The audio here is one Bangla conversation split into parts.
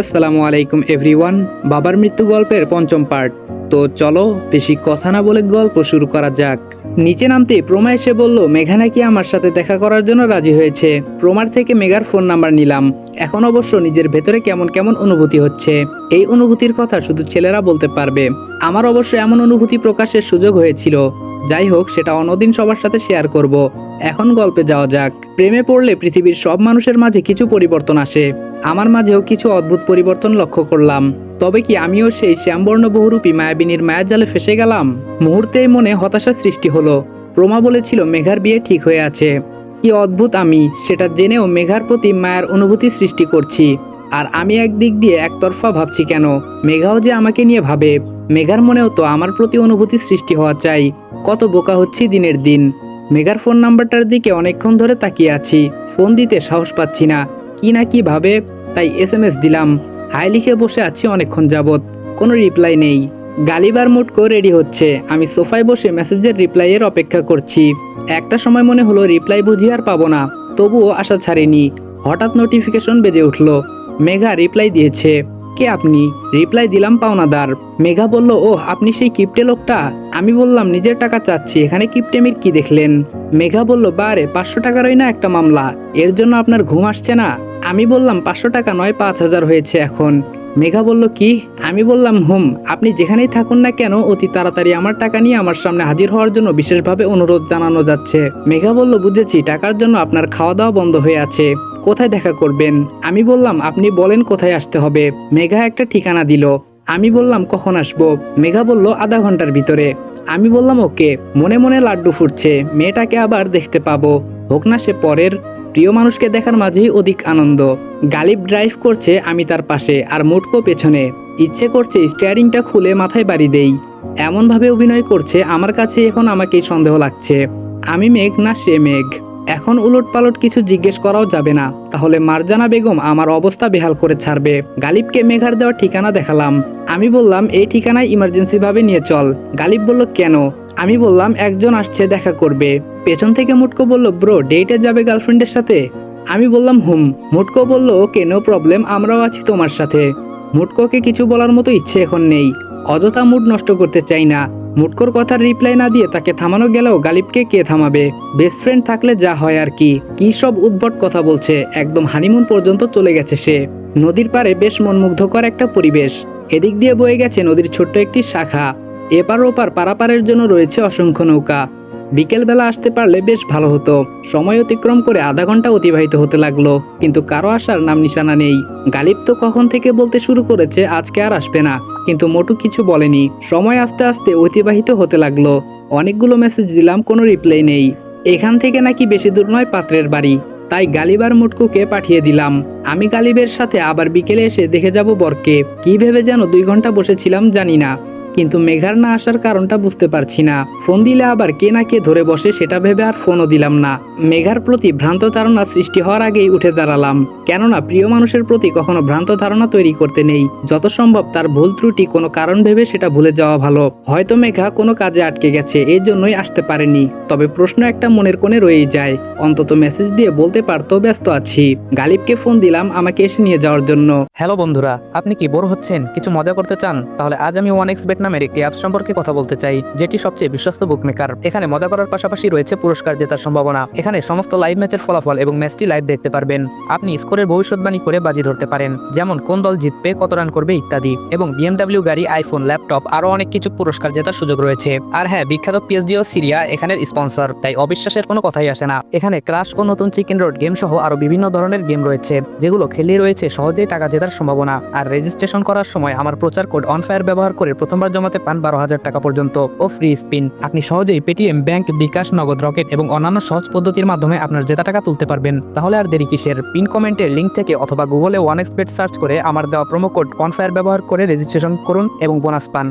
আসসালামু আলাইকুম এভরিওয়ান, বাবার মৃত্যু গল্পের পঞ্চম পার্ট। তো চলো, বেশি কথা না বলে গল্প শুরু করা যাক। নিচে নামতে প্রমা এসে বলল, মেঘা নাকি আমার সাথে দেখা করার জন্য রাজি হয়েছে। প্রমার থেকে মেঘার ফোন নাম্বার নিলাম। এখন অবশ্য নিজের ভেতরে কেমন কেমন অনুভূতি হচ্ছে। এই অনুভূতির কথা শুধু ছেলেরা বলতে পারবে। আমার অবশ্য এমন অনুভূতি প্রকাশের সুযোগ হয়েছিল। যাই হোক, সেটা অন্যদিন সবার সাথে শেয়ার করব। এখন গল্পে যাওয়া যাক। প্রেমে পড়লে পৃথিবীর সব মানুষের মাঝে কিছু পরিবর্তন আসে। আমার মাঝেও কিছু অদ্ভুত পরিবর্তন লক্ষ্য করলাম। তবে কি আমিও সেই শ্যামবর্ণ বহুরূপী মায়াবিনীর মায়ার জালে ফেসে গেলাম? মুহূর্তেই মনে হতাশা সৃষ্টি হলো। প্রমা বলেছিল মেঘার বিয়ে ঠিক হয়ে আছে। কি অদ্ভুত আমি, সেটা জেনেও মেঘার প্রতি মায়ের অনুভূতি সৃষ্টি করছি। আর আমি একদিক দিয়ে একতরফা ভাবছি কেন? মেঘাও যে আমাকে নিয়ে ভাবে। মেঘার মনেও তো আমার প্রতি অনুভূতি সৃষ্টি হওয়া চাই। কত বোকা হচ্ছি দিনের দিন। মেঘার ফোন নাম্বারটার দিকে অনেকক্ষণ ধরে তাকিয়ে আছি। ফোন দিতে সাহস পাচ্ছি না। কি না কি ভাবে, তাই এস দিলাম। হাই লিখে বসে আছি অনেকক্ষণ যাবৎ। কোনো রিপ্লাই নেই। গালিবার মুটকো রেডি হচ্ছে। আমি সোফায় বসে মেসেজের রিপ্লাইয়ের অপেক্ষা করছি। একটা সময় মনে হলো রিপ্লাই বুঝি আর পাবো না। তবুও আশা ছাড়িনি। হঠাৎ নোটিফিকেশন বেজে উঠল। মেঘা রিপ্লাই দিয়েছে। কে আপনি? রিপ্লাই দিলাম পাওনাদার। মেঘা বলল ও আপনি সেই কিপটে লোকটা? আমি বললাম, নিজের টাকা চাচ্ছি। এখানে কিপটেমির কি দেখলেন? মেঘা বলল, বারে, পাঁচশো টাকারই না একটা মামলা। এর জন্য আপনার ঘুম আসছে না? আমি বললাম, পাঁচশো টাকা নয়, পাঁচ হাজার হয়েছে এখন। মেঘা বলল, কি? আমি বললাম, হুম, আপনি যেখানেই থাকুন না কেন, অতি তাড়াতাড়ি আমার টাকা নিয়ে আমার সামনে হাজির হওয়ার জন্য বিশেষভাবে অনুরোধ জানানো যাচ্ছে। মেঘা বলল, বুঝেছি, টাকার জন্য আপনার খাওয়া দাওয়া বন্ধ হয়ে আছে। কোথায় দেখা করবেন? আমি বললাম, আপনি বলেন কোথায় আসতে হবে। মেঘা একটা ঠিকানা দিল। আমি বললাম, কখন আসব? মেঘা বলল, আধা ঘণ্টার ভিতরে। আমি বললাম, ওকে। মনে মনে লাড্ডু ফুটছে। মেয়েটাকে আবার দেখতে পাবো। হোক না সে পরের প্রিয় মানুষকে দেখার মাঝেই অধিক আনন্দ। গালিব ড্রাইভ করছে আমি তার পাশে আর মুটকো পেছনে। ইচ্ছে করছে স্টিয়ারিংটা খুলে মাথায় বাড়ি দেই। এমনভাবে অভিনয় করছে, আমার কাছে এখন আমাকেই সন্দেহ লাগছে। আমি মেঘ না সে মেঘ। এখন উলট পালট কিছু জিজ্ঞেস করাও যাবে না। তাহলে মারজানা বেগম আমার অবস্থা বেহাল করে ছাড়বে। গালিবকে মেঘার দেওয়া ঠিকানা দেখালাম। আমি বললাম, এই ঠিকানায় ইমার্জেন্সি ভাবে নিয়ে চল। গালিব বলল, কেন? আমি বললাম, একজন আসছে, দেখা করবে। পেছন থেকে মুটকো বলল, ব্রো ডেটে যাবে গার্লফ্রেন্ডের সাথে? আমি বললাম, হুম। মুটকো বলল, ওকে, নো প্রবলেম, আমরাও আছি তোমার সাথে। মুটকোকে কিছু বলার মতো ইচ্ছে এখন নেই। অযথা মুড নষ্ট করতে চাই না। মুটকোর কথার রিপ্লাই না দিয়ে তাকে থামানো গেলেও গালিবকে কে থামাবে? বেস্ট ফ্রেন্ড থাকলে যা হয় আর কি। কি সব উদ্ভট কথা বলছে। একদম হানিমুন পর্যন্ত চলে গেছে সে। নদীর পাড়ে বেশ মনমুগ্ধকর একটা পরিবেশ। এদিক দিয়ে বয়ে গেছে নদীর ছোট্ট একটি শাখা। এপার ওপার পারাপারের জন্য রয়েছে অসংখ্য নৌকা। বিকেলবেলা আসতে পারলে বেশ ভালো হতো। সময় অতিক্রম করে আধা ঘণ্টা অতিবাহিত হতে লাগল, কিন্তু কারও আসার নাম নিশানা নেই। গালিব তো কখন থেকে বলতে শুরু করেছে আজকে আর আসবে না, কিন্তু মোটু কিছু বলেনি। সময় আস্তে আস্তে অতিবাহিত হতে লাগল। অনেকগুলো মেসেজ দিলাম, কোনো রিপ্লাই নেই। এখান থেকে নাকি বেশি দূর নয় পাত্রের বাড়ি। তাই গালিবার মুটকুকে পাঠিয়ে দিলাম। আমি গালিবের সাথে আবার বিকেলে এসে দেখে যাব বরকে। কি ভেবে যেন দুই ঘণ্টা বসেছিলাম জানি না। কিন্তু মেঘার না আসার কারণটা বুঝতে পারছি না। ফোন দিলে আবার কে না কে ধরে বসে সেটা ভেবে আর ফোনও দিলাম না। মেঘার প্রতি ভ্রান্ত ধারণা সৃষ্টি হওয়ার আগেই উঠে দাঁড়ালাম। কেননা প্রিয় মানুষের প্রতি কখনো ভ্রান্ত ধারণা তৈরি করতে নেই। যত সম্ভব তার ভুল ত্রুটি কোনো কারণ ভেবে সেটা ভুলে যাওয়া ভালো। হয়তো মেঘা কোনো কাজে আটকে গেছে এই জন্যই আসতে পারেনি। তবে প্রশ্ন একটা মনের কোণে রয়েই যায়। অন্তত মেসেজ দিয়ে বলতে পারতো ব্যস্ত আছি। গালিবকে ফোন দিলাম আমাকে এসে নিয়ে যাওয়ার জন্য। হ্যালো বন্ধুরা, আপনি কি বোর হচ্ছেন? কিছু মজা করতে চান? তাহলে আজ আমি ওয়ান এক্স বেট নামের একটি অ্যাপ সম্পর্কে কথা বলতে চাই, যেটি সবচেয়ে বিশ্বস্ত বুকমেকার এখানে মজা করার পাশাপাশি রয়েছে পুরস্কার জেতার সম্ভাবনা। এখানে সমস্ত লাইভ ম্যাচের ফলাফল এবং ম্যাচটি লাইভ দেখতে পারবেন। আপনি স্কোরের ভবিষ্যৎবাণী করে বাজি ধরতে পারেন, যেমন কোন দল জিতবে, কত রান করবে ইত্যাদি। এবং বিএমডাব্লিউ গাড়ি আইফোন ল্যাপটপ আরও অনেক কিছু পুরস্কার জেতার সুযোগ রয়েছে। আর হ্যাঁ বিখ্যাত পিএসডি ও সিরিয়া এখানের স্পন্সর তাই অবিশ্বাসের কোনো কথাই আসে না। এখানে ক্রাশ ও নতুন চিকেন রোড গেম সহ আরও বিভিন্ন ধরনের গেম রয়েছে, যেগুলো খেলে রয়েছে সহজেই টাকা জেতার সম্ভাবনা। আর রেজিস্ট্রেশন করার সময় আমার প্রচার কোড অনফায়ার ব্যবহার করে প্রথমবার জমাতে পান বারো হাজার টাকা পর্যন্ত ও ফ্রি স্পিন আপনি সহজেই পেটিএম ব্যাংক বিকাশ নগদ রকেট এবং অন্যান্য সহজ পদ্ধতির মাধ্যমে আপনার জেতা টাকা তুলতে পারবেন। তাহলে আর দেরি কিসের? পিন কমেন্টের লিঙ্ক থেকে অথবা গুগলে ওয়ান এক্সপেট সার্চ করে আমার দেওয়া প্রোমো কোড কনফায়ার ব্যবহার করে রেজিস্ট্রেশন করুন এবং বোনাস পান।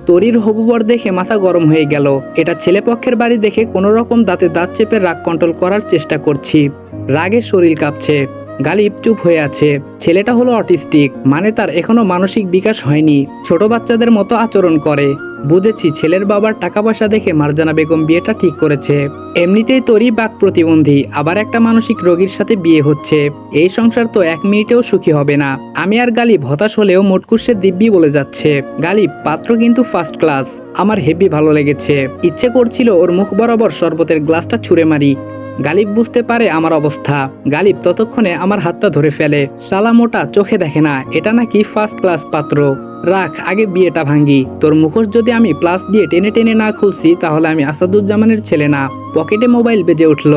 তরির হবুবর দেখে মাথা গরম হয়ে গেল। এটা ছেলেপক্ষের বাড়ি দেখে কোনো রকম দাঁতে দাঁত চেপে রাগ কন্ট্রোল করার চেষ্টা করছি। রাগে শরীর কাঁপছে। গালিব চুপ হয়ে আছে। ছেলেটা হলো অটিস্টিক মানে তার এখনও মানসিক বিকাশ হয়নি। ছোট বাচ্চাদের মতো আচরণ করে। বুঝেছি ছেলের বাবার টাকা পয়সা দেখে মারজানা বেগম বিয়েটা ঠিক করেছে। এমনিতেই তোরই বাক প্রতিবন্ধী, আবার একটা মানসিক রোগীর সাথে বিয়ে হচ্ছে। এই সংসার তো এক মিনিটেও সুখী হবে না। আমি আর গালিব হতাশ হলেও মোটকুর্সের দিব্যি বলে যাচ্ছে। গালিব, পাত্র কিন্তু ফার্স্ট ক্লাস আমার হেভি ভালো লেগেছে। ইচ্ছে করছিল ওর মুখ বরাবর শরবতের গ্লাসটা ছুঁড়ে মারি। গালিব বুঝতে পারে আমার অবস্থা। গালিব ততক্ষণে আমার হাতটা ধরে ফেলে। শালা মোটা, চোখে দেখে না, এটা নাকি ফার্স্ট ক্লাস পাত্র। রাখ, আগে বিয়েটা ভাঙ্গি। তোর মুখোশ যদি আমি প্লাস দিয়ে টেনে টেনে না খুলছি, তাহলে আমি আসাদুজ্জামানের ছেলে না। পকেটে মোবাইল বেজে উঠল।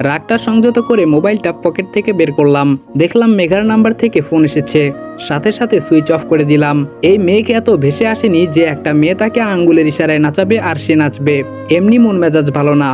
রাগটা সংযত করে মোবাইলটা পকেট থেকে বের করলাম। দেখলাম মেঘার নাম্বার থেকে ফোন এসেছে। সাথে সাথে সুইচ অফ করে দিলাম। এই মেয়েকে এত ভেসে আসেনি যে একটা মেয়ে তাকে আঙ্গুলের ইশারায় নাচাবে আর সে নাচবে। এমনি মন মেজাজ ভালো না।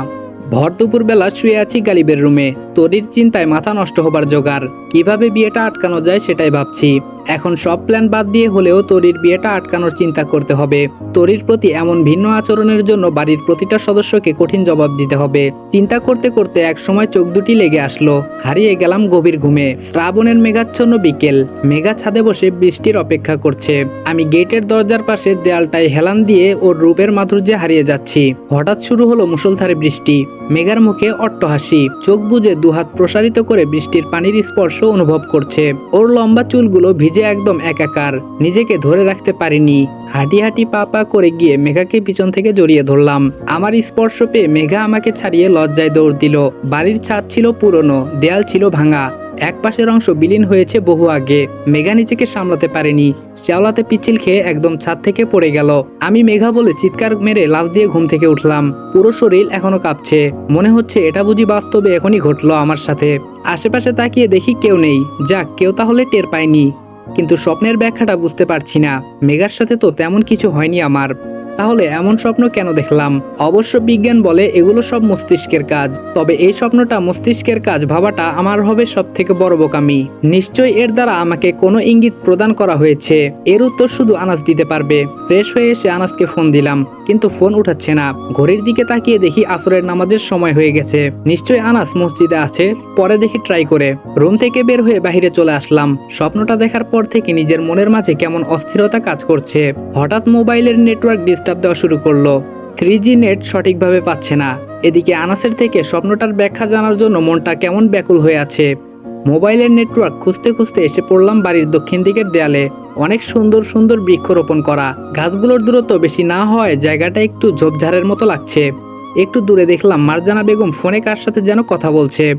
ভর দুপুর বেলা শুয়ে আছি গালিবের রুমে। তরির চিন্তায় মাথা নষ্ট হবার জোগাড়। কীভাবে বিয়েটা আটকানো যায় সেটাই ভাবছি। এখন সব প্ল্যান বাদ দিয়ে হলেও তরির বিয়েটা আটকানোর চিন্তা করতে হবে। তরির প্রতি এমন ভিন্ন আচরণের জন্য বাড়ির প্রতিটা সদস্যকে কঠিন জবাব দিতে হবে। চিন্তা করতে করতে এক সময় চোখ দুটি লেগে আসলো। হারিয়ে গেলাম গভীর ঘুমে। শ্রাবণের মেঘাচ্ছন্ন বিকেল। মেঘা ছাদে বসে বৃষ্টির অপেক্ষা করছে। আমি গেটের দরজার পাশে দেয়ালটায় হেলান দিয়ে ওর রূপের মাধুর্যে হারিয়ে যাচ্ছি। হঠাৎ শুরু হলো মুষলধারে বৃষ্টি। মেঘার মুখে অট্টহাসি চোখ বুঝে দুহাত প্রসারিত করে বৃষ্টির পানির স্পর্শ অনুভব করছে। ওর লম্বা চুলগুলো ভিজে একদম একাকার। নিজেকে ধরে রাখতে পারিনি। হাঁটি হাঁটি পা পা করে গিয়ে মেঘাকে পিছন থেকে জড়িয়ে ধরলাম। আমার স্পর্শ পেয়ে মেঘা আমাকে ছাড়িয়ে লজ্জায় দৌড় দিল। বাড়ির ছাদ ছিল পুরনো, দেয়াল ছিল ভাঙা। এক পাশের অংশ বিলীন হয়েছে বহু আগে। মেঘা নিজেকে সামলাতে পারেনি। শ্যাওলাতে পিচ্ছিল খেয়ে একদম ছাদ থেকে পড়ে গেল। আমি মেঘা বলে চিৎকার মেরে লাফ দিয়ে ঘুম থেকে উঠলাম। পুরো শরীর এখনও কাঁপছে। মনে হচ্ছে এটা বুঝি বাস্তবে এখনই ঘটলো আমার সাথে। আশেপাশে তাকিয়ে দেখি কেউ নেই। যাক, কেউ তাহলে টের পায়নি। কিন্তু স্বপ্নের ব্যাখ্যাটা বুঝতে পারছি না। মেঘার সাথে তো তেমন কিছু হয়নি আমার। তাহলে এমন স্বপ্ন কেন দেখলাম? অবশ্য বিজ্ঞান বলে এগুলো সব মস্তিষ্কের কাজ। তবে এই স্বপ্নটা মস্তিষ্কের কাজ ভাবাটা আমার হবে সব থেকে বড় বোকামি। নিশ্চয়ই এর দ্বারা আমাকে কোনো ইঙ্গিত প্রদান করা হয়েছে। এর উত্তর শুধু আনাস দিতে পারবে। ফ্রেশ হয়ে এসে আনাসকে ফোন দিলাম, কিন্তু ফোন উঠাচ্ছে না। ঘড়ির দিকে তাকিয়ে দেখি আসরের নামাজের সময় হয়ে গেছে। নিশ্চয়ই আনাস মসজিদে আছে, পরে দেখি ট্রাই করে। রুম থেকে বের হয়ে বাইরে চলে আসলাম। স্বপ্নটা দেখার পর থেকে নিজের মনের মাঝে কেমন অস্থিরতা কাজ করছে। হঠাৎ মোবাইলের নেটওয়ার্ক ডিস্টার্ব দেওয়া শুরু করল। থ্রি জি নেট সঠিকভাবে পাচ্ছে না। এদিকে আনাসের থেকে স্বপ্নটার ব্যাখ্যা জানার জন্য মনটা কেমন ব্যাকুল হয়ে আছে। মোবাইলের নেটওয়ার্ক খুঁজতে খুঁজতে এসে পড়লাম বাড়ির দক্ষিণ দিকের দেয়ালে। অনেক সুন্দর সুন্দর বৃক্ষরোপণ করা। গাছগুলোর দূরত্ব বেশি না হয় জায়গাটা একটু ঝোপঝাড়ের মতো লাগছে। একটু দূরে দেখলাম মারজানা বেগম ফোনে কার সাথে যেন কথা বলছে।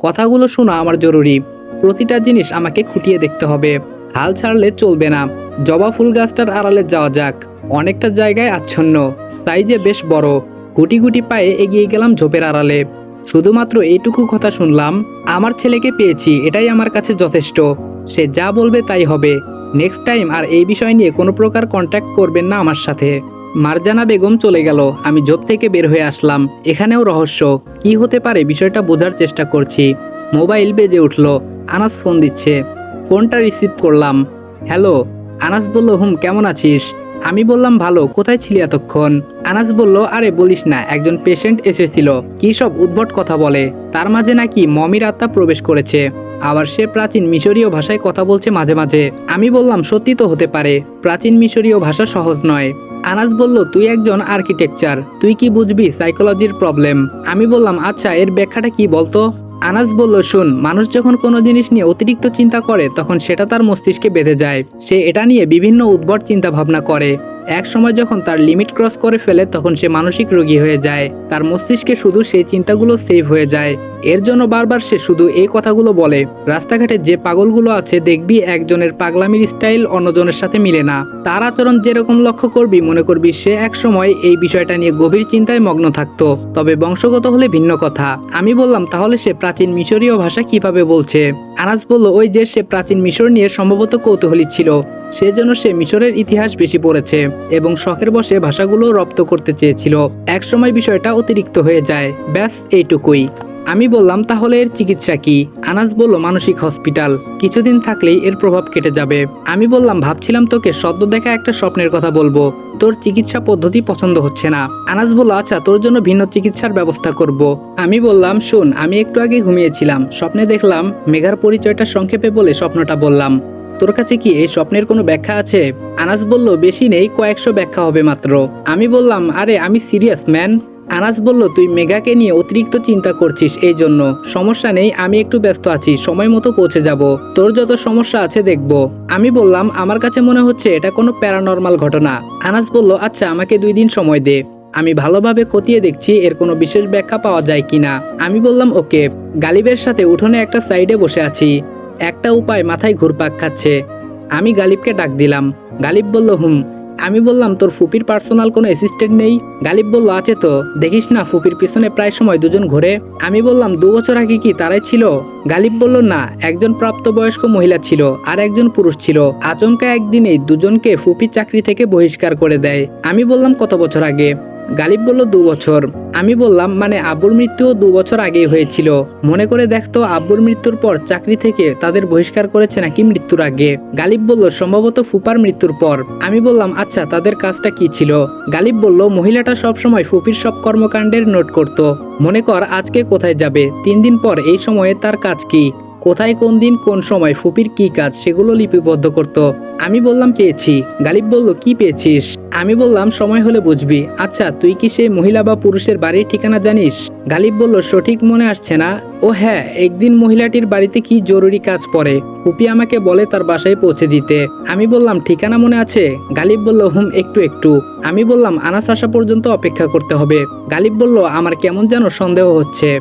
কথাগুলো শোনা আমার জরুরি। প্রতিটা জিনিস আমাকে খুঁটিয়ে দেখতে হবে। হাল ছাড়লে চলবে না। জবা ফুল গাছটার আড়ালে যাওয়া যাক। অনেকটা জায়গায় আচ্ছন্ন। সাইজে বেশ বড়। গুটি গুটি পায়ে এগিয়ে গেলাম ঝোপের আড়ালে। শুধুমাত্র এইটুকু কথা শুনলাম, আমার ছেলেকে পেয়েছি, এটাই আমার কাছে যথেষ্ট। সে যা বলবে তাই হবে। নেক্সট টাইম আর এই বিষয় নিয়ে কোনো প্রকার কন্ট্যাক্ট করবেন না আমার সাথে। মারজানা বেগম চলে গেল। আমি জব থেকে বের হয়ে আসলাম। এখানেও রহস্য। কি হতে পারে বিষয়টা বোঝার চেষ্টা করছি। মোবাইল বেজে উঠল। আনাস ফোন দিচ্ছে। ফোনটা রিসিভ করলাম। হ্যালো? আনাস বলল, হুম, কেমন আছিস? আমি বললাম, ভালো, কোথায় ছিলি এতক্ষণ? আনাস বলল, আরে বলিস না, একজন পেশেন্ট এসেছিল, কি সব উদ্ভট কথা বলে। তার মাঝে নাকি মমির আত্মা প্রবেশ করেছে। আবার সে প্রাচীন মিশরীয় ভাষায় কথা বলছে মাঝে মাঝে। আমি বললাম, সত্যি তো হতে পারে, প্রাচীন মিশরীয় ভাষা সহজ নয়। আনাস বলল, তুই একজন আর্কিটেকচার তুই কি বুঝবি সাইকোলজির প্রবলেম আমি বললাম আচ্ছা এর ব্যাখ্যাটা কি বলতো? আনাস বলল, শুন, মানুষ যখন কোনো জিনিস নিয়ে অতিরিক্ত চিন্তা করে, তখন সেটা তার মস্তিষ্কে বেঁধে যায়। সে এটা নিয়ে বিভিন্ন উদ্ভট চিন্তা ভাবনা করে। এক সময় যখন তার লিমিট ক্রস করে ফেলে, তখন সে মানসিক রোগী হয়ে যায়। তার মস্তিষ্কে শুধু সেই চিন্তাগুলো সেভ হয়ে যায়। এর জন্য বারবার সে শুধু এই কথাগুলো বলে, রাস্তাঘাটে যে পাগলগুলো আছে, দেখবি একজনের পাগলামির স্টাইল অন্যজনের সাথে মিলে না। তার আচরণ যেরকম লক্ষ্য করবি, মনে করবি সে এক সময় এই বিষয়টা নিয়ে গভীর চিন্তায় মগ্ন থাকতো। তবে বংশগত হলে ভিন্ন কথা। আমি বললাম, তাহলে সে প্রাচীন মিশরীয় ভাষা কীভাবে বলছে? আনাজ বলল, ওই যে সে প্রাচীন মিশর নিয়ে সম্ভবত কৌতূহলী ছিল। সেজন্য সে মিশরের ইতিহাস বেশি পড়েছে। এবং শখের বসে ভাষাগুলো রপ্ত করতে চেয়েছিল। একসময় বিষয়টা অতিরিক্ত হয়ে যায়। ব্যাস, এইটুকুই। আমি বললাম, তাহলে এর চিকিৎসা কি? আনাস বলল, মানসিক হসপিটাল। কিছুদিন থাকলেই এর প্রভাব কেটে যাবে। আমি বললাম, ভাবছিলাম তোকে সদ্য দেখা একটা স্বপ্নের কথা বলব। তোর চিকিৎসা পদ্ধতি পছন্দ হচ্ছে না। আনাস বলল আচ্ছা তোর জন্য ভিন্ন চিকিৎসার ব্যবস্থা করব। আমি বললাম, শোন, আমি একটু আগে ঘুমিয়েছিলাম। স্বপ্নে দেখলাম মেঘার পরিচয়টা সংক্ষেপে বলে স্বপ্নটা বললাম। তোর কাছে কি এই স্বপ্নের কোনো ব্যাখ্যা আছে? আনাস বলল, বেশি নেই, কয়েকশো ব্যাখ্যা হবে মাত্র। আমি বললাম, আরে, আমি সিরিয়াস, ম্যান। আনাস বলল, তুই মেঘাকে নিয়ে অতিরিক্ত চিন্তা করছিস এই জন্য সমস্যা নেই, আমি একটু ব্যস্ত আছি, সময় মতো পৌঁছে যাব। তোর যত সমস্যা আছে দেখব। আমি বললাম, আমার কাছে মনে হচ্ছে এটা কোনো প্যারানর্মাল ঘটনা। আনাস বলল আচ্ছা আমাকে দুই দিন সময় দে। আমি ভালোভাবে খতিয়ে দেখছি, এর কোনো বিশেষ ব্যাখ্যা পাওয়া যায় কিনা। আমি বললাম, ওকে। গালিবের সাথে উঠোনে একটা সাইডে বসে আছি। একটা উপায় মাথায় ঘুরপাক খাচ্ছে। আমি গালিবকে ডাক দিলাম। গালিব বলল, হুম, আমি বললাম, তোর ফুপির পার্সোনাল কোনো অ্যাসিস্ট্যান্ট নেই? গালিব বলল, আছে তো। দেখিস না ফুপির পিছনে প্রায় সময় দুজন ঘোরে। আমি বললাম, দু বছর আগে কি তারাই ছিল? গালিব বলল, না, একজন প্রাপ্তবয়স্ক মহিলা ছিল আর একজন পুরুষ ছিল। আচমকা একদিনেই দুজনকে ফুপি চাকরি থেকে বহিষ্কার করে দেয়। আমি বললাম, কত বছর আগে? গালিব বলল, দু বছর। আমি বললাম মানে আব্বুর মৃত্যুও দু বছর আগেই হয়েছিল। মনে করে দেখতো আব্বুর মৃত্যুর পর চাকরি থেকে তাদের বহিষ্কার করেছে নাকি মৃত্যুর আগে? গালিব বলল, সম্ভবত ফুপার মৃত্যুর পর। আমি বললাম আচ্ছা তাদের কাজটা কি ছিল? গালিব বলল, মহিলাটা সবসময় ফুপির সব কর্মকাণ্ডের নোট করত। মনে কর আজকে কোথায় যাবে? তিন দিন পর এই সময়ে তার কাজ কি? কোথায় কোন দিন কোন সময় ফুপির কি কাজ সেগুলো লিপিবদ্ধ করত। আমি বললাম, পেয়েছি। গালিব বলল, কি পেয়েছিস? আমি বললাম, সময় হলে বুঝবি। আচ্ছা তুই কি সেই মহিলা বা পুরুষের বাড়ির ঠিকানা জানিস? গালিব বলল, সঠিক মনে আসছে না। ও হ্যাঁ একদিন মহিলাটির বাড়িতে কি জরুরি কাজ পড়ে? ফুপি আমাকে বলে, তার বাসায় পৌঁছে দিতে। আমি বললাম, ঠিকানা মনে আছে? গালিব বলল, হুম, একটু একটু। আমি বললাম, আনাস আসা পর্যন্ত অপেক্ষা করতে হবে। গালিব বলল, আমার কেমন যেন সন্দেহ হচ্ছে।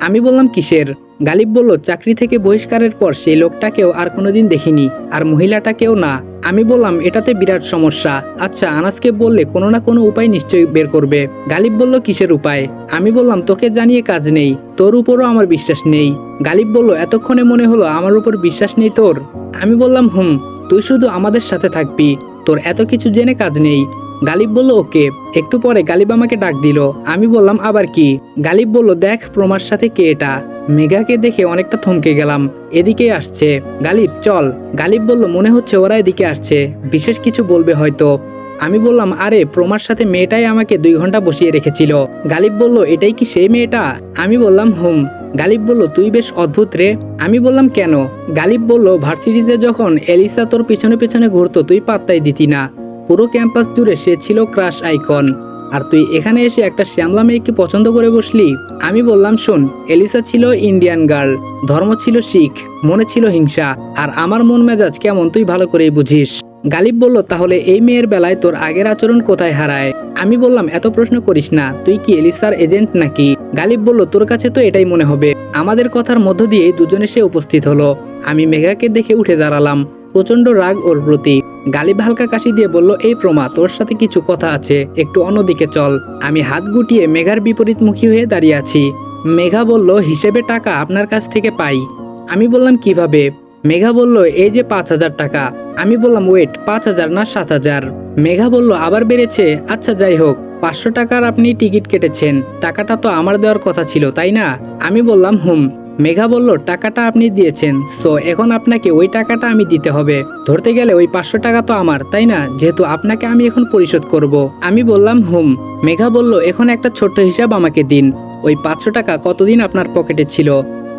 আমি বললাম, কিসের? গালিব বলল, চাকরি থেকে বহিষ্কারের পর সেই লোকটাকেও আর কোনোদিন দেখিনি, আর মহিলাটাকেও না। আমি বললাম, এটাতে বিরাট সমস্যা। আচ্ছা আনাসকে বললে কোনো না কোনো উপায় নিশ্চয়ই বের করবে। গালিব বলল, কিসের উপায়? আমি বললাম, তোকে জানিয়ে কাজ নেই, তোর উপরও আমার বিশ্বাস নেই। গালিব বলল, এতক্ষণে মনে হলো আমার উপর বিশ্বাস নেই তোর? আমি বললাম, হুম, তুই শুধু আমাদের সাথে থাকবি, তোর এত কিছু জেনে কাজ নেই। গালিব বলল, ওকে। একটু পরে গালিব আমাকে ডাক দিল। আমি বললাম, আবার কি? গালিব বলল, দেখ, প্রমার সাথে কে এটা? মেঘাকে দেখে অনেকটা থমকে গেলাম। এদিকে আসছে। গালিব, চল। গালিব বলল, মনে হচ্ছে ওরা এদিকে আসছে। বিশেষ কিছু বলবে হয়তো। আমি বললাম, আরে, প্রমার সাথে মেয়েটাই আমাকে দুই ঘণ্টা বসিয়ে রেখেছিল। গালিব বলল, এটাই কি সেই মেয়েটা? আমি বললাম, হুম। গালিব বলল, তুই বেশ অদ্ভুত রে। আমি বললাম, কেন? গালিব বলল, ভার্সিটিতে যখন এলিসা তোর পিছনে পিছনে ঘুরতো, তুই পাত্তাই দিতি না। পুরো ক্যাম্পাস জুড়ে সে ছিল ক্রাশ আইকন। আর তুই এখানে এসে একটা শ্যামলা মেয়েকে পছন্দ করে বসলি? আমি বললাম, শোন, এলিসা ছিল ইন্ডিয়ান গার্ল, ধর্ম ছিল শিখ, মনে ছিল হিংসা, আর আমার মন মেজাজ কেমন তুই ভালো করেই বুঝিস। গালিব বলল, তাহলে এই মেয়ের বেলায় তোর আগের আচরণ কোথায় হারায়? আমি বললাম, এত প্রশ্ন করিস না, তুই কি এলিসার এজেন্ট নাকি? গালিব বলল, তোর কাছে তো এটাই মনে হবে। আমাদের কথার মধ্য দিয়ে দুজনে সে উপস্থিত হলো। আমি মেঘাকে দেখে উঠে দাঁড়ালাম। প্রচণ্ড রাগ ওর প্রতি। গালিব হালকা কাশি দিয়ে বলল, এই প্রমা, তোর সাথে কিছু কথা আছে। একটু অন্যদিকে চল। আমি হাত গুটিয়ে মেঘার বিপরীতমুখী হয়ে দাঁড়িয়ে আছি। মেঘা বলল, হিসেবে টাকা আপনার কাছ থেকে পাই। আমি বললাম, কীভাবে? মেঘা বলল, এই যে পাঁচ হাজার টাকা। আমি বললাম, ওয়েট, পাঁচ হাজার না সাত হাজার? মেঘা বলল, আবার বেড়েছে। আচ্ছা যাই হোক, পাঁচশো টাকার আপনি টিকিট কেটেছেন। টাকাটা তো আমার দেওয়ার কথা ছিল, তাই না? আমি বললাম, হুম। মেঘা বলল, টাকাটা আপনি দিয়েছেন, সো এখন আপনাকে ওই টাকাটা আমি দিতে হবে। ধরতে গেলে ওই পাঁচশো টাকা তো আমার, তাই না? যেহেতু আপনাকে আমি এখন পরিশোধ করব। আমি বললাম, হুম। মেঘা বলল, এখন একটা ছোট্ট হিসাব আমাকে দিন। ওই পাঁচশো টাকা কতদিন আপনার পকেটে ছিল?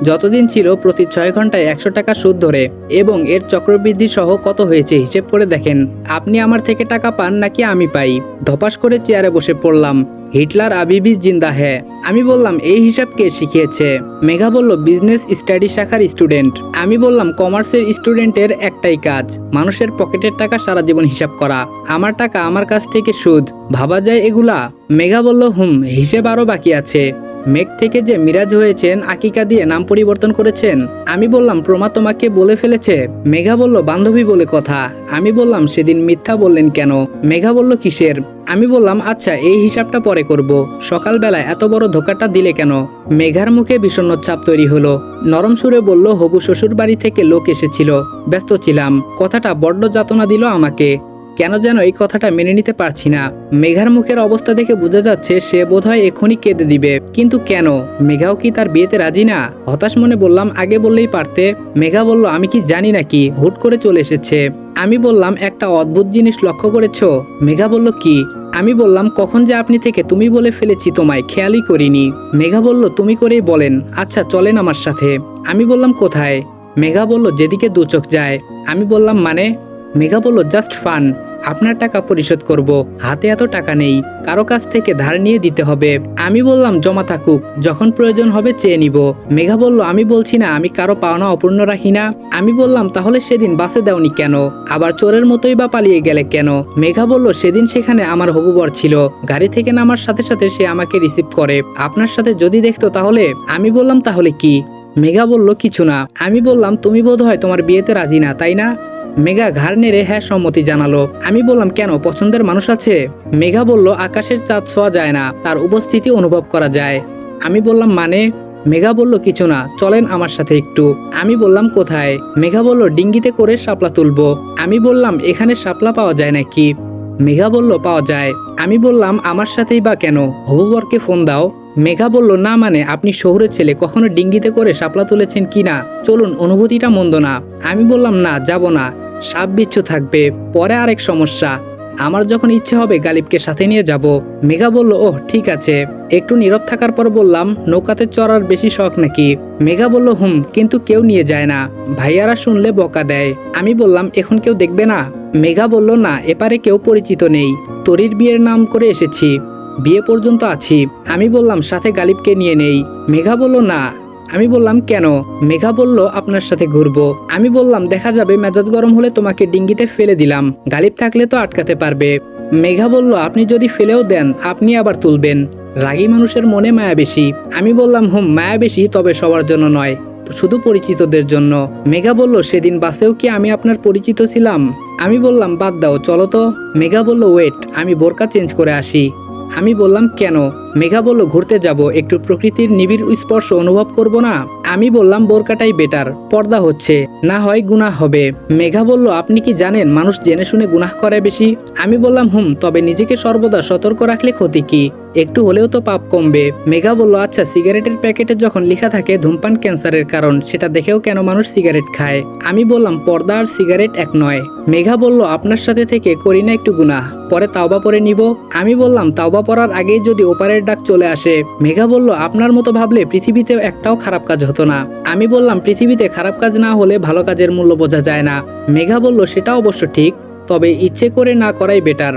যতদিন ছিল প্রতি ছয় ঘন্টায় একশো টাকা সুদ ধরে, এবং এর চক্রবৃদ্ধি সহ কত হয়েছে হিসেব করে দেখেন। আপনি আমার থেকে টাকা পান নাকি আমি পাই? ধপাস করে চেয়ারে বসে পড়লাম। হিটলার আবিবি জিন্দা হ্যাঁ আমি বললাম, এই হিসাব কে শিখিয়েছে? মেঘা বলল, বিজনেস স্টাডি শাখার স্টুডেন্ট। আমি বললাম, কমার্সের স্টুডেন্টের একটাই কাজ, মানুষের পকেটের টাকা সারা জীবন হিসাব করা। আমার টাকা আমার কাছ থেকে সুদ। ভাবা যায় এগুলা? মেঘা বলল, হুম, হিসেব আরও বাকি আছে। মেঘ থেকে যে মিরাজ হয়েছেন, আকিকা দিয়ে নাম পরিবর্তন করেছেন। আমি বললাম, প্রমা তোমাকে বলে ফেলেছে। মেঘা বলল, বান্ধবী বলে কথা। আমি বললাম, সেদিন মিথ্যা বললেন কেন? মেঘা বলল, কিসের? আমি বললাম আচ্ছা এই হিসাবটা পরে করব। সকালবেলা এত বড় ধোকাটা দিলে কেন? মেঘার মুখে বিষণ্ণ ছাপ তৈরি হলো। নরম সুরে বলল, হবু শ্বশুর বাড়ি থেকে লোক এসেছিল। ব্যস্ত ছিলাম। কথাটা বড্ড যাতনা দিল আমাকে। কেন যেন এই কথাটা মেনে নিতে পারছি না। মেঘার মুখের অবস্থা দেখে বোঝা যাচ্ছে সে বোধহয় এক্ষুনি কেঁদে দিবে। কিন্তু কেন? মেঘাও কি তার বিয়েতে রাজি না? হতাশ মনে বললাম, আগে বললেই পারতে। মেঘা বলল, আমি কি জানি নাকি হুট করে চলে এসেছে। আমি বললাম, একটা অদ্ভুত জিনিস লক্ষ্য করেছ? মেঘা বলল, কি? আমি বললাম, কখন যে আপনি থেকে তুমি বলে ফেলেছি তোমায়, খেয়ালই করিনি। মেঘা বলল, তুমি করেই বলেন। আচ্ছা চলেন আমার সাথে। আমি বললাম, কোথায়? মেঘা বলল, যেদিকে দু চোখ যায়। আমি বললাম মানে? মেঘা বলল, জাস্ট ফান, আপনার টাকা পরিশোধ করব। হাতে এত টাকা নেই, কারও কাছ থেকে ধার নিয়ে দিতে হবে। আমি বললাম, জমা থাকুক, যখন প্রয়োজন হবে চেয়ে নিব। মেঘা বলল, আমি বলছি না, আমি কারও পাওনা অপূর্ণ রাখি না। আমি বললাম, তাহলে সেদিন বাসে দেওনি কেন? আবার চোরের মতোই বা পালিয়ে গেলে কেন? মেঘা বলল, সেদিন সেখানে আমার হবু বর ছিল। গাড়ি থেকে নামার সাথে সাথে সে আমাকে রিসিভ করে। আপনার সাথে যদি দেখতো তাহলে? আমি বললাম, তাহলে কি? মেঘা বলল, কিছু না। আমি বললাম, তুমি বোধ হয় তোমার বিয়েতে রাজি না, তাই না? মেঘা ঘাড় নেড়ে হ্যাঁ সম্মতি জানালো। আমি বললাম, কেন? পছন্দের মানুষ আছে? মেঘা বলল, আকাশের চাঁদ ছোঁয়া যায় না, তার উপস্থিতি অনুভব করা যায়। আমি বললাম মানে? মেঘা বলল, কিছু না, চলেন আমার সাথে একটু। আমি বললাম, কোথায়? মেঘা বলল, ডিঙ্গিতে করে শাপলা তুলবো। আমি বললাম, এখানে শাপলা পাওয়া যায় নাকি? মেঘা বলল, পাওয়া যায়। আমি বললাম, আমার সাথেই বা কেন? হবুবরকে ফোন দাও। মেঘা বলল, না মানে আপনি শহুরের ছেলে, কখনো ডিঙ্গিতে করে শাপলা তুলেছেন কি না? চলুন, অনুভূতিটা মন্দ না। আমি বললাম, না, যাব না। সাপ বিচ্ছু থাকবে। পরে আরেক সমস্যা, আমার যখন ইচ্ছে হবে গালিবকে সাথে নিয়ে যাব। মেঘা বলল, ওহ, ঠিক আছে। একটু নীরব থাকার পর বললাম, নৌকাতে চড়ার বেশি শখ নাকি? মেঘা বলল, হুম, কিন্তু কেউ নিয়ে যায় না। ভাইয়ারা শুনলে বকা দেয়। আমি বললাম, এখন কেউ দেখবে না? মেঘা বলল, না, এপারে কেউ পরিচিত নেই। তরির বিয়ের নাম করে এসেছি। বিয়ে পর্যন্ত আছি। আমি বললাম, সাথে গালিবকে নিয়ে নেই। মেঘা বলল, না আমি বললাম, কেন? মেঘা বলল, আপনার সাথে ঘুরবো। আমি বললাম, দেখা যাবে, মেজাজ গরম হলে তোমাকে ডিঙ্গিতে ফেলে দিলাম। গালিব থাকলে তো আটকাতে পারবে। মেঘা বলল, আপনি যদি ফেলেও দেন, আপনি আবার তুলবেন। রাগী মানুষের মনে মায়া বেশি। আমি বললাম, হুম, মায়া বেশি, তবে সবার জন্য নয়, শুধু পরিচিতদের জন্য। মেঘা বলল, সেদিন বাসেও কি আমি আপনার পরিচিত ছিলাম? আমি বললাম, বাদ দাও, চলো তো। মেঘা বলল, ওয়েট, আমি বোরকা চেঞ্জ করে আসি। আমি বললাম কেন? মেঘা বলল ঘুরতে যাব একটু প্রকৃতির নিবিড় স্পর্শ অনুভব করব না? আমি বললাম, বোরকাটাই বেটার পর্দা হচ্ছে, না হয় গুনাহ হবে। মেঘা বলল, আপনি কি জানেন, মানুষ জেনে শুনে গুনাহ করে বেশি? আমি বললাম, হুম, তবে নিজেকে সর্বদা সতর্ক রাখলে ক্ষতি কি? একটু হলেও তো পাপ কমবে। মেঘা বলল আচ্ছা সিগারেটের প্যাকেটে যখন লেখা থাকে, ধূমপান ক্যান্সারের কারণ, সেটা দেখেও কেন মানুষ সিগারেট খায়? আমি বললাম, পর্দা আর সিগারেট এক নয়। মেঘা বলল, আপনার সাথে থেকে করি না একটু গুনাহ, পরে তাওবা পরে নিব। আমি বললাম, তাওবা পড়ার আগেই যদি ওপারের ডাক চলে আসে? মেঘা বলল, আপনার মতো ভাবলে পৃথিবীতে একটাও খারাপ কাজ হতো না। আমি বললাম, পৃথিবীতে খারাপ কাজ না হলে ভালো কাজের মূল্য বোঝা যায় না। মেঘা বলল, সেটা অবশ্য ঠিক, তবে ইচ্ছে করে না করাই বেটার